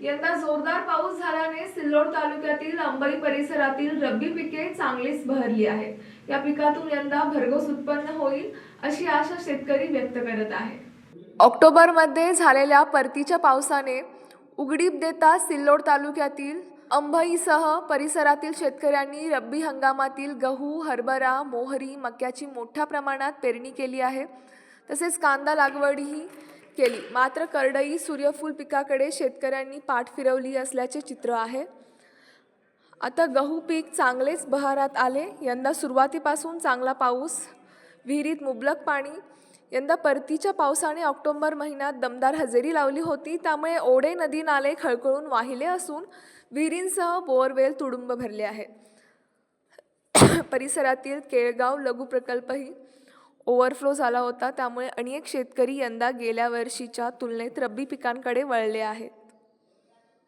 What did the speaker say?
यंदा जोरदार पाऊस झाल्याने सिल्लोड तालुक्यातील अंबई परिसरातील रब्बी पिके चांगलीच बहरली आहेत. या पिकातून यंदा भरघोस उत्पन्न होईल अशी आशा शेतकरी व्यक्त करत आहे ऑक्टोबरमध्ये झालेल्या परतीच्या पावसाने उघडीप देता सिल्लोड तालुक्यातील अंबईसह परिसरातील शेतकऱ्यांनी रब्बी हंगामातील गहू हरभरा मोहरी मक्याची मोठ्या प्रमाणात पेरणी केली आहे. तसेच कांदा लागवडही केली. मात्र करडई सूर्यफूल पिकाकडे शेतकऱ्यांनी पाठ फिरवली असल्याचे चित्र आहे. आता गहू पीक चांगलेच बहारात आले. यंदा सुरुवातीपासून चांगला पाऊस विहिरीत मुबलक पाणी यंदा परतीच्या पावसाने ऑक्टोबर महिन्यात दमदार हजेरी लावली होती. त्यामुळे ओढे नदी नाले खळखळून वाहिले असून विहिरींसह बोअरवेल तुडुंब भरले आहे परिसरातील केळगाव लघु प्रकल्पही ओव्हरफ्लो झाला होता त्यामुळे अनेक शेतकरी यंदा गेल्या वर्षीच्या तुलनेत रब्बी पिकांकडे वळले आहेत.